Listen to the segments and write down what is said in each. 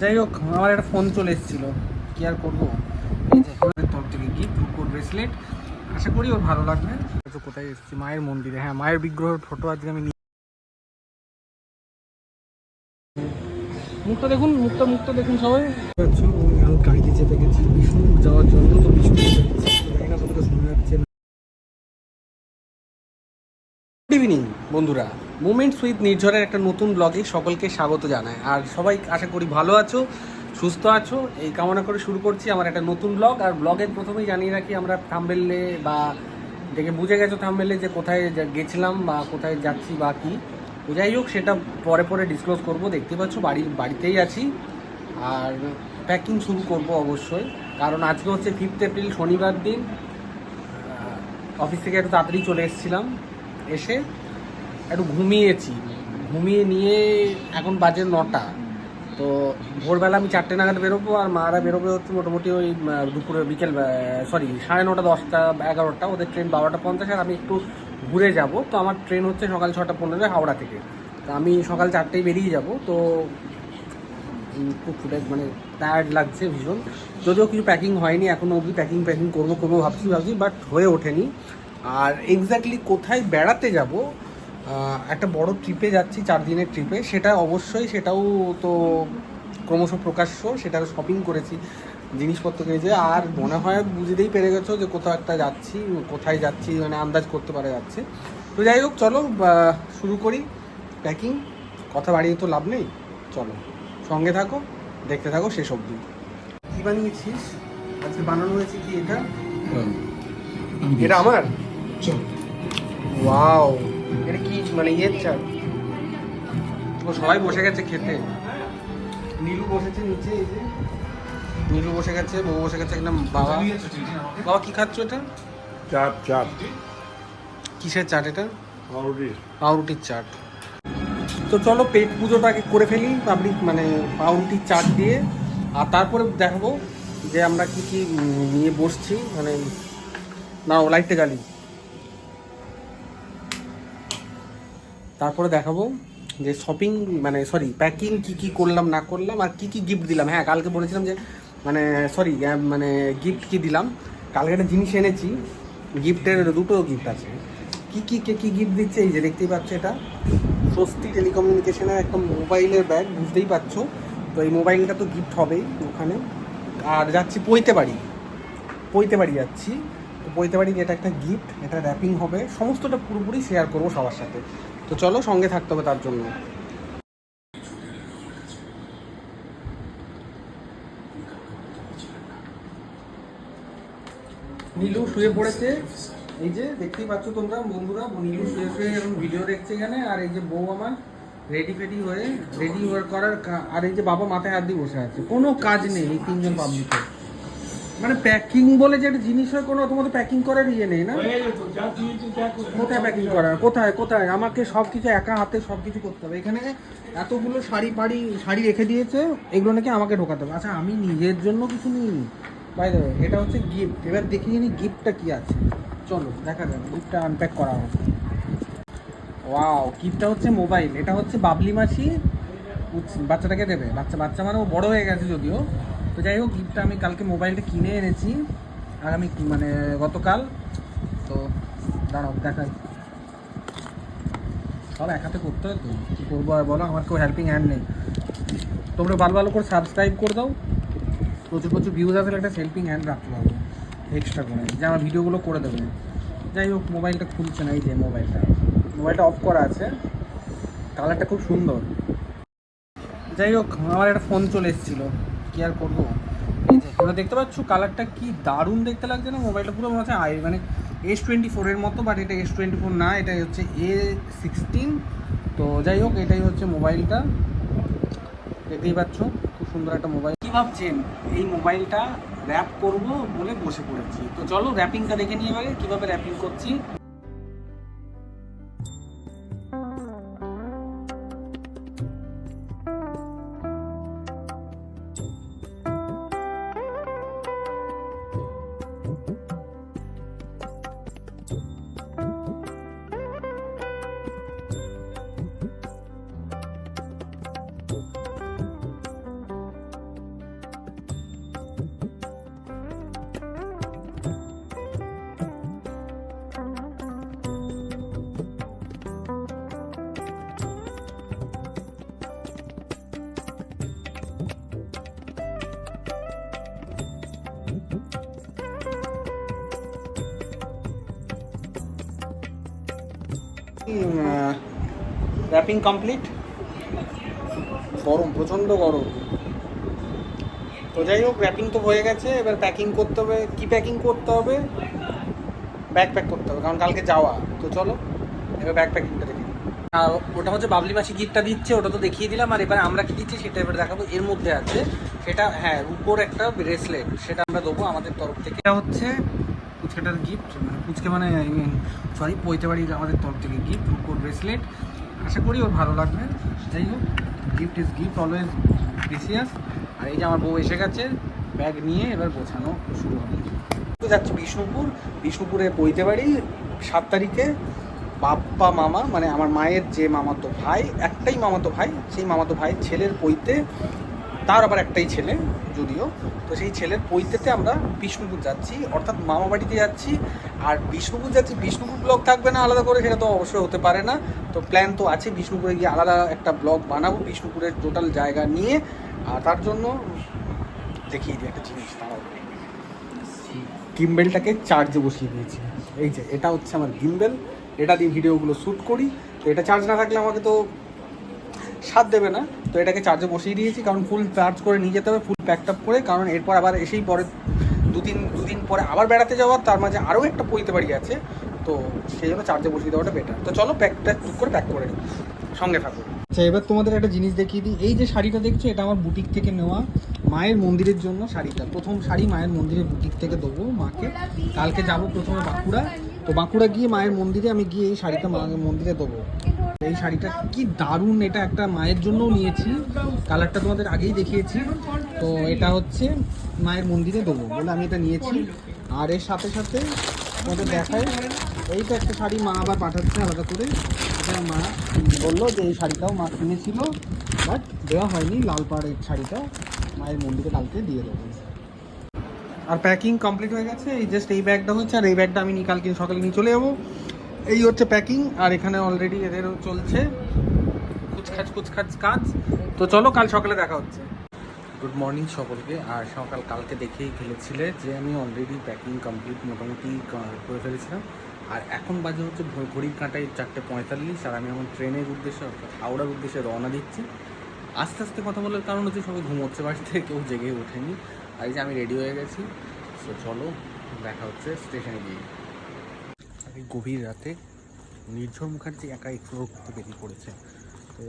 যাই হোক, আমার একটা ফোন চলে এসেছিল। কি আর করব? থেকে গিফট ব্রেসলেট আশা করি ওর ভালো লাগবে। কোথায় এসেছি? মায়ের মন্দিরে। হ্যাঁ মায়ের বিগ্রহের ফটো আজকে আমি মুখটা দেখুন, মুখটা মুখটা দেখুন সবাই। গাড়িতে যাওয়ার জন্য ইভিনিং বন্ধুরা। মুমেন্টস উইথ নির্ঝরের একটা নতুন ব্লগে সকলকে স্বাগত জানায়। আর সবাই আশা করি ভালো আছো, সুস্থ আছো। এই কামনা করে শুরু করছি আমার একটা নতুন ব্লগ আর ব্লগের প্রথমেই জানিয়ে রাখি, আমরা থাম্বেলে বা দেখে বুঝে গেছো থাম্বেলে যে কোথায় গেছিলাম বা কোথায় যাচ্ছি বা কী। যাই হোক, সেটা পরে পরে ডিসক্লোজ করব। দেখতে পাচ্ছ বাড়ির বাড়িতেই আছি। আর প্যাকিং শুরু করব অবশ্যই। কারণ আজকে হচ্ছে ফিফথ এপ্রিল শনিবার দিন। অফিস থেকে একটু তাড়াতাড়ি চলে এসেছিলাম এসে। একটু ঘুমিয়েছি। ঘুমিয়ে নিয়ে এখন বাজে নটা। তো ভোরবেলা আমি চারটে নাগাদ বেরোবো আর মারা বেরোবে হচ্ছে মোটামুটি ওই দুপুরে বিকেল সরি সাড়ে নটা, দশটা, এগারোটা, ওদের ট্রেন বারোটা পঞ্চাশ, আর আমি একটু ঘুরে যাব। তো আমার ট্রেন হচ্ছে সকাল ছটা পনেরো হাওড়া থেকে। তো আমি সকাল চারটেই বেরিয়ে যাব। তো খুব মানে টায়ার্ড লাগছে ভীষণ। যদিও কিছু প্যাকিং হয়নি এখনও অবধি প্যাকিং প্যাকিং করব করব ভাবছি ভাবছি বাট হয়ে ওঠেনি। আর এক্স্যাক্টলি কোথায় বেড়াতে যাব একটা বড় ট্রিপে যাচ্ছি চার দিনের ট্রিপে সেটা অবশ্যই সেটাও তো ক্রমশ প্রকাশ্য সেটা শপিং করেছি জিনিসপত্র কিনেছি। আর মনে হয় বুঝতেই পেরে গেছো যে কোথাও একটা যাচ্ছি কোথায় যাচ্ছি মানে আন্দাজ করতে পারা যাচ্ছে। তো যাই হোক চলো শুরু করি প্যাকিং কথা বাড়িয়ে তো লাভ নেই চলো। সঙ্গে থাকো দেখতে থাকো শেষ অবধি। কী বানিয়েছিস? আজকে বানানো হয়েছে কি এটা? এটা আমার? ওয়াও। এটা কি মানে ইয়ের চাল? ও সবাই বসে গেছে খেতে। নীলু বসেছে নিচে এই যে। নীলু বসে গেছে বউ বসে গেছে একদম বাবা। বাবা কি খাচ্ছ এটা? চাপ চাপ কিসের চাট এটা? পাউরুটির। পাউরুটির চাট। তো চলো পেট পুজোটাকে করে ফেলি পাবলিক মানে পাউরুটির চাট দিয়ে। আর তারপরে দেখাবো যে আমরা কি কি নিয়ে বসছি মানে না লাইটটা জ্বালি তারপরে দেখাবো যে শপিং মানে সরি প্যাকিং কি কি করলাম, না করলাম, আর কি কি গিফট দিলাম। হ্যাঁ কালকে বলেছিলাম যে মানে সরি মানে গিফট কি দিলাম। কালকে একটা জিনিস এনেছি, গিফটের দুটো গিফট আছে। কি কি, কে কি গিফট দিচ্ছে, এই যে দেখতেই পাচ্ছ এটা। স্বস্তি টেলিকমিউনিকেশনের একটা মোবাইলের ব্যাগ বুঝতেই পারছ। তো এই মোবাইলটা তো গিফট হবেই ওখানে। আর যাচ্ছি পৈতে বাড়ি পৈতে বাড়ি যাচ্ছি। তো পৈতে বাড়ি এটা একটা গিফট এটা র্যাপিং হবে। সমস্তটা পুরোপুরি শেয়ার করব সবার সাথে। তো চলো সঙ্গে থাকতে হবে তার জন্য। নীলু শুয়ে পড়েছে। এই যে দেখতেই পাচ্ছ তোমরা বন্ধুরা, নীলু শুয়ে শুয়ে এখন ভিডিও দেখছে এখানে, আর এই যে বউ আমার রেডি ফেডি হয়ে রেডি করার আর এই যে বাবা মাথায় হাত দিয়ে বসে আছে। কোনো কাজ নেই এই তিনজন পাবলিকের মানে প্যাকিং বলে যে একটা জিনিস হয় কোনো তোমাদের প্যাকিং করার ইয়ে নেই না? কোথায় প্যাকিং করার? কোথায় কোথায়? আমাকে সব কিছু একা হাতে সব কিছু করতে হবে। এখানে এতগুলো শাড়ি পাড়ি শাড়ি রেখে দিয়েছে এগুলো নাকি আমাকে ঢোকাতে হবে। আচ্ছা আমি নিজের জন্য কিছু নিই বাই দেবে এটা হচ্ছে গিফট এবার দেখি জানি গিফটটা কি আছে। চলো দেখা যাক। গিফটটা আনপ্যাক করা হবে। ওয়াও গিফটটা হচ্ছে মোবাইল এটা হচ্ছে বাবলি মাসি। বাচ্চাটাকে দেবে। বাচ্চা বাচ্চা মানে ও বড় হয়ে গেছে যদিও। যাই হোক গিফটটা আমি কালকে মোবাইলটা কিনে এনেছি, আগামী মানে গতকাল। তো দাঁড়াও, দেখাই। সব এক হাতে করতে হয় তো, কী করব আর বলো? আমার কেউ হেল্পিং হ্যান্ড নেই। তোমরা ভালো ভালো করে সাবস্ক্রাইব করে দাও। প্রচুর প্রচুর ভিউজ আসলে একটা হেল্পিং হ্যান্ড রাখতে পারব এক্সট্রা করে। যে আমার ভিডিওগুলো করে দেবে। যাই হোক, মোবাইলটা খুলছে না, এই যে মোবাইলটা। মোবাইলটা অফ করা আছে। কালারটা খুব সুন্দর। যাই হোক, আমার একটা ফোন চলে এসেছিল। আর করব? তোমরা দেখতে পাচ্ছ কালারটা কি দারুণ দেখতে লাগছে না? মোবাইলটা পুরো মনে হচ্ছে আই মানে এস টোয়েন্টি ফোরের মতো বাট এটা এস টোয়েন্টি ফোর না এটা হচ্ছে এ সিক্সটিন তো যাই হোক, এটাই হচ্ছে মোবাইলটা। দেখতেই পাচ্ছ, খুব সুন্দর একটা মোবাইল। কী ভাবছেন? এই মোবাইলটা র্যাপ করব বলে বসে পড়েছি। তো চলো র্যাপিংটা দেখে নিয়ে এবারে, কীভাবে র্যাপিং করছি। র্যাপিং কমপ্লিট গরম প্রচণ্ড গরম। তো যাই হোক র্যাপিং তো হয়ে গেছে এবার প্যাকিং করতে হবে। কি প্যাকিং করতে হবে? ব্যাগ প্যাক করতে হবে কারণ কালকে যাওয়া। তো চলো এবার ব্যাগ প্যাকিংটা দেখি আর ওটা হচ্ছে বাবলি মাসি গিফটটা দিচ্ছে ওটা তো দেখিয়ে দিলাম আর এবার আমরা কি দিচ্ছি সেটা এবার দেখাবো। এর মধ্যে আছে সেটা হ্যাঁ উপর একটা ব্রেসলেট সেটা আমরা দেবো আমাদের তরফ থেকে। এটা হচ্ছে পুচকেটার গিফট মানে পুচকে মানে সরি পৈতে বাড়ির আমাদের তরফ থেকে গিফট উপর ব্রেসলেট আশা করি ওর ভালো লাগবে। যাই হোক gift is gift always precious আর এই যে আমার বউ এসে গেছে ব্যাগ নিয়ে এবার গোছানো শুরু হবে। যাচ্ছি বিষ্ণুপুর। বিষ্ণুপুরে পৈতে বাড়ি, সাত তারিখে বাপ্পা মামা মানে আমার মায়ের যে মামাতো ভাই, একটাই মামাতো ভাই, সেই মামাতো ভাই ছেলের পৈতে তার আবার একটাই ছেলে যদিও। তো সেই ছেলের পৈতেতে আমরা বিষ্ণুপুর যাচ্ছি। অর্থাৎ মামা বাড়িতে যাচ্ছি। আর বিষ্ণুপুর যাচ্ছি, বিষ্ণুপুর ব্লগ থাকবে না আলাদা করে, সেটা তো অবশ্যই হতে পারে না। তো প্ল্যান তো আছে, বিষ্ণুপুরে গিয়ে আলাদা একটা ব্লগ বানাবো, বিষ্ণুপুরের টোটাল জায়গা নিয়ে। আর তার জন্য দেখিয়ে দিই একটা জিনিস, দাঁড়াও। গিম্বেলটাকে চার্জে বসিয়ে দিয়েছি। এই যে, এটা হচ্ছে আমার গিম্বেল এটা দিয়ে ভিডিওগুলো শ্যুট করি। তো এটা চার্জ না থাকলে আমাকে তো সাথ দেবে না। তো এটাকে চার্জে বসিয়ে দিয়েছি, কারণ ফুল চার্জ করে নিয়ে যেতে হবে ফুল প্যাকড আপ করে, কারণ এরপর আবার এসেই পরে দুদিন দুদিন পরে আবার বেড়াতে যাওয়ার, তার মাঝে আরও একটা পইতে বাড়ি আছে, তো সেই জন্য চার্জে বসিয়ে দেওয়াটা বেটার তো চলো প্যাকটা টুক করে প্যাক করে সঙ্গে থাকো। আচ্ছা এবার তোমাদের একটা জিনিস দেখিয়ে দিই, এই যে শাড়িটা দেখছ, এটা আমার বুটিক থেকে নেওয়া মায়ের মন্দিরের জন্য শাড়িটা। প্রথম শাড়ি মায়ের মন্দিরের বুটিক থেকে দেবো মাকে। কালকে যাব প্রথমে বাঁকুড়া, তো বাঁকুড়া গিয়ে মায়ের মন্দিরে আমি গিয়ে এই শাড়িটা মায়ের মন্দিরে দেবো। এই শাড়িটা কি দারুণ, এটা একটা মায়ের জন্যও নিয়েছি। কালারটা তোমাদের আগেই দেখিয়েছি। তো এটা হচ্ছে মায়ের মন্দিরে দেবো বলে আমি এটা নিয়েছি। আর এর সাথে সাথে তোমাদের দেখায় এইটা একটা শাড়ি মা আবার পাঠাচ্ছে আলাদা করে। এটা মা বলল যে এই শাড়িটাও মা কিনেছিল, বাট দেওয়া হয়নি লাল পাড়ের শাড়িটা। মায়ের মন্দিরে কালকে দিয়ে দেবো। আর প্যাকিং কমপ্লিট হয়ে গেছে, এই জাস্ট এই ব্যাগটা হচ্ছে, আর এই ব্যাগটা আমি কালকে সকালে নিয়ে চলে যাব। এই হচ্ছে প্যাকিং আর এখানে অলরেডি এদেরও চলছে। কুচখাচ কুচখাচ কাজ। তো চলো, কাল সকালে দেখা হচ্ছে। গুড মর্নিং সকলকে, আর সকাল কালকে দেখেই ফেলেছিলে যে আমি অলরেডি প্যাকিং কমপ্লিট মোটামুটি করে ফেলেছিলাম। আর এখন বাজে হচ্ছে ঘড়ির কাঁটায় চারটে পঁয়তাল্লিশ, আর আমি এখন ট্রেনের উদ্দেশ্যে, অর্থাৎ হাওড়ার উদ্দেশ্যে রওনা দিচ্ছি। আস্তে আস্তে কথা বলার কারণ হচ্ছে সবাই ঘুমোচ্ছে বাড়িতে, কেউ জেগে ওঠেনি। আর এই যে আমি রেডি হয়ে গেছি। তো চলো, দেখা হচ্ছে স্টেশনে গিয়ে। এই গভীর রাতে নির্ঝর মুখার্জি একা এক্সপ্লোর করতে বেরিয়ে পড়েছে। তো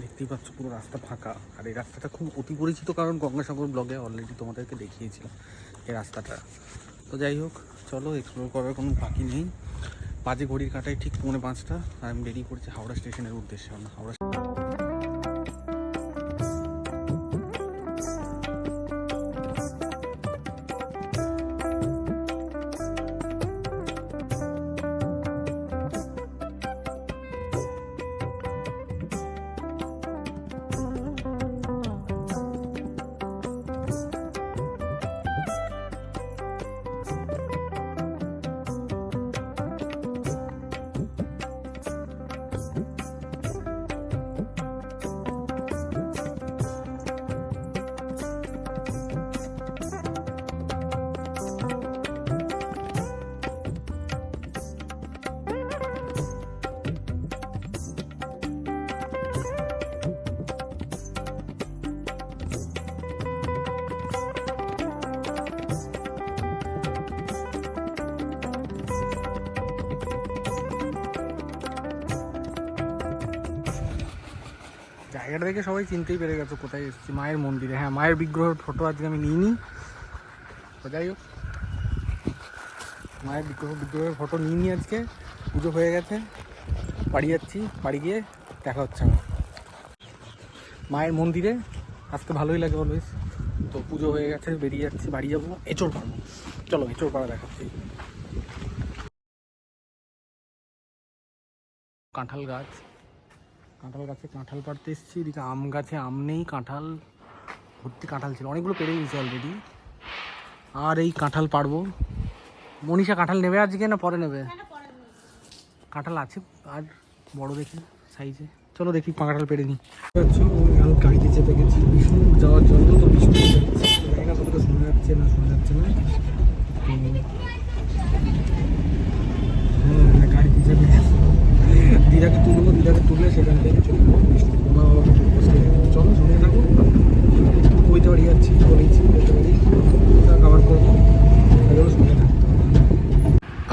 দেখতেই পাচ্ছ পুরো রাস্তা ফাঁকা। আর এই রাস্তাটা খুব অতি পরিচিত কারণ গঙ্গাসাগর ব্লগে অলরেডি তোমাদেরকে দেখিয়েছিলাম এই রাস্তাটা। তো যাই হোক, চলো এক্সপ্লোর করার কোনো বাকি নেই। বাজে ঘড়ির কাটায় ঠিক পৌনে পাঁচটা, আর আমি বেরিয়ে পড়ছি হাওড়া স্টেশনের উদ্দেশ্যে। হাওড়া জায়গাটা দেখে সবাই চিনতেই পেরে গেছো কোথায় এসেছি, মায়ের মন্দিরে। হ্যাঁ মায়ের বিগ্রহের ফটো আজকে আমি নিইনি। তো যাই হোক, মায়ের বিগ্রহ বিগ্রহের ফটো নিইনি আজকে। পুজো হয়ে গেছে। বাড়ি যাচ্ছি, বাড়ি গিয়ে দেখা হচ্ছে আমার। মায়ের মন্দিরে আজকে ভালোই লাগে অলওয়েজ তো পুজো হয়ে গেছে, বেরিয়ে যাচ্ছি, বাড়ি যাব। এঁচড় পাড়বো। চলো, এঁচড় পাড়া দেখাচ্ছি। কাঁঠাল গাছ। কাঁঠাল গাছে কাঁঠাল পাড়তে এসেছি। এদিকে আম গাছে আম নেই কাঁঠাল ভর্তি কাঁঠাল ছিল। অনেকগুলো পেরে গেছে অলরেডি আর এই কাঁঠাল পারব মনীষা কাঁঠাল নেবে আজকে না পরে নেবে? কাঁঠাল আছে আর বড় দেখি সাইজে চলো দেখি কাঁঠাল পেরে নিই। গাড়িতে চেপে গেছি। ভীষণ যাওয়ার জন্য তো বিষ্ণু জানি না কতটা শোনা যাচ্ছে না শোনা যাচ্ছে না তো হ্যাঁ গাড়িতে চেপে গেছি দিদাকে তুলবো দিদাকে তুললে সেখান থেকে চলে যাব মা বাবাকে তুলবো সেই চলো শুনে থাকো বইতে বাড়ি যাচ্ছি বলেইছি বইতে বাড়ি খাবার করব এগুলো শুনে থাকতে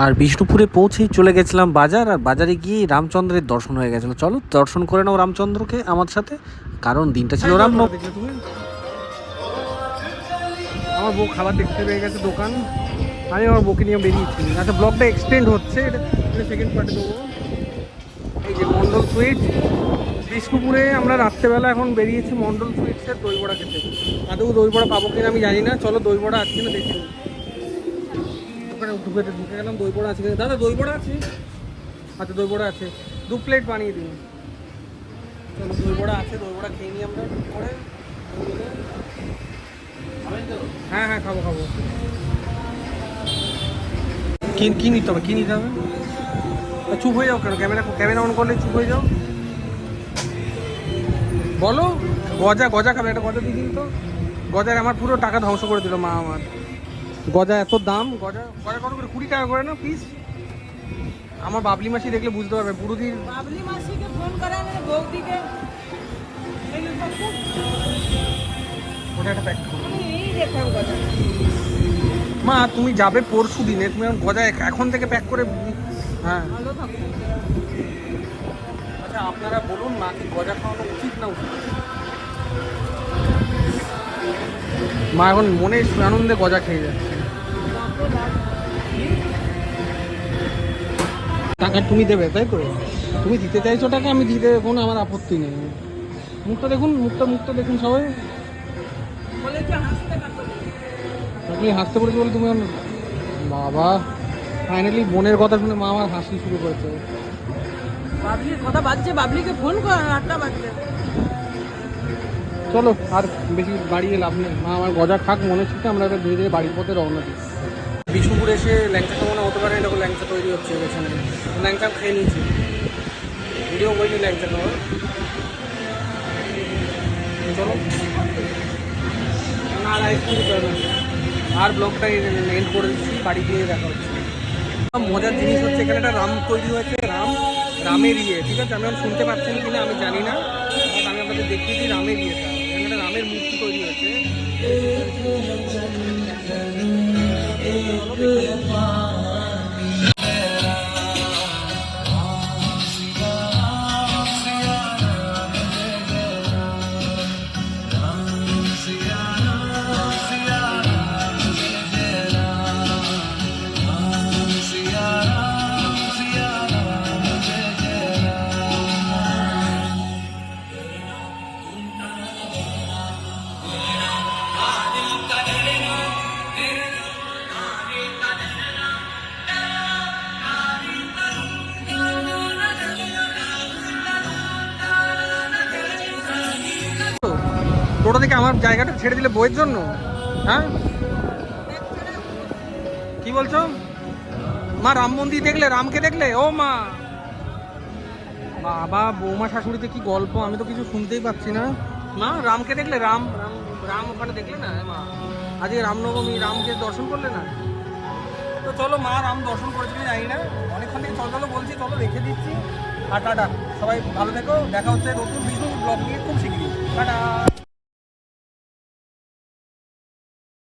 আর বিষ্ণুপুরে পৌঁছেই চলে গেছিলাম বাজার আর বাজারে গিয়ে রামচন্দ্রের দর্শন হয়ে গেছিল। চলো দর্শন করে নাও রামচন্দ্রকে আমার সাথে কারণ দিনটা ছিল রাম আমার বউ খাবার দেখতে পেয়ে গেছে দোকান। আমি আমার বউকে নিয়ে বেরিয়েছি। আচ্ছা ব্লগটা এক্সটেন্ড হচ্ছে এটা সেকেন্ড পার্টে দেবো। এই যে মন্ডল সুইট বিষ্ণুপুরে আমরা রাত্রেবেলা এখন বেরিয়েছি মন্ডল সুইটসের দই বড়া খেতে। আদৌ দই বড়া পাবো কিনা আমি জানি না। চলো দই বড়া আছে কিনা দেখি ঢুকে ঢুকে গেলাম, দই বড়া আছে। দাদা, দই বড়া আছে? আচ্ছা দই বড়া আছে। দু প্লেট বানিয়ে দিন। দই বড়া আছে, দই বড়া খেয়ে নিই আমরা পরে। হ্যাঁ হ্যাঁ খাব খাব। কি নিতে হবে? কি নিতে হবে? চুপ হয়ে যাও কেন? ক্যামেরা ক্যামেরা অন করলে চুপ হয়ে যাও। বলো, গজা গজা খাবে। একটা গজা দিয়ে তো। গজার আমার পুরো টাকা ধ্বংস করে দিল মা আমার। গজা এত দাম? গজা গজা কত করে? কুড়ি টাকা করে না পিস আমার বাবলি মাসি দেখলে বুঝতে পারবে পুরুদির বাবলি মাসিকে ফোন বৌদিকে। ওটা একটা প্যাক মা তুমি যাবে পরশু দিনে তুমি গজা এখন থেকে প্যাক করে হ্যাঁ। আচ্ছা আপনারা বলুন মা কি গজা খাওয়ানো উচিত না উচিত? না? মা এখন মনে আনন্দে গজা খেয়ে যাচ্ছে। টাকা তুমি দেবে, তাই তো তুমি দিতে চাইছো টাকা, আমি দিতে দেবো কোনো আমার আপত্তি নেই। মুখটা দেখুন, মুখটা মুখটা দেখুন সবাই। আপনি হাসতে বলেছি বলে তুমি বাবা ফাইনালি বোনের কথা শুনে মা আমার হাসি শুরু করেছে। বাবলির কথা বাজছে, বাবলিকে ফোন কর, আটটা বাজছে। চলো, আর বেশি বাড়িয়ে লাভ নেই মা আমার গজা খাক, মনে হচ্ছে আমরা ধীরে ধীরে বাড়ির পথে রওনা দিই। বিষ্ণুপুরে এসে ল্যাংচা খাব না? হতে পারে এরকম ল্যাংচা তৈরি হচ্ছে পেছনে। ল্যাংচা খেয়ে নিয়েছি। ভিডিও করিনি ল্যাংচা চলো। না আর ব্লগটা এন্ড করে দিচ্ছি, বাড়ি গিয়ে দেখা হচ্ছে। মজার জিনিস হচ্ছে, এখানে একটা রাম তৈরি হয়েছে, রাম, রামের ইয়ে। ঠিক আছে? আমি শুনতে পাচ্ছেন কিনা, আমি জানি না। আমি আপনাদের দেখিয়ে দিই, রামের ইয়েটা। রামের মূর্তি তৈরি হয়েছে ছেড়ে দিলে বইয়ের জন্য? হ্যাঁ? কি বলছো? মা, রাম মন্দির দেখলে, রামকে দেখলে? ও মা! বাবা, বৌমা শাশুড়িতে কি গল্প? আমি তো কিছু শুনতেই পাচ্ছি না। মা, রামকে দেখলে? রাম রাম রাম ওখানে দেখলে না? মা, আজকে রামনবমী, রামকে দর্শন করলে না? তো চলো মা, রাম দর্শন করেছিল জানি না। অনেকক্ষণ থেকে চল, চলো বলছি, চলো রেখে দিচ্ছি। আর টাটা, সবাই ভালো থেকো। দেখা হচ্ছে নতুন বিষ্ণু ব্লগ নিয়ে। খুব শিগগিরই। টাটা!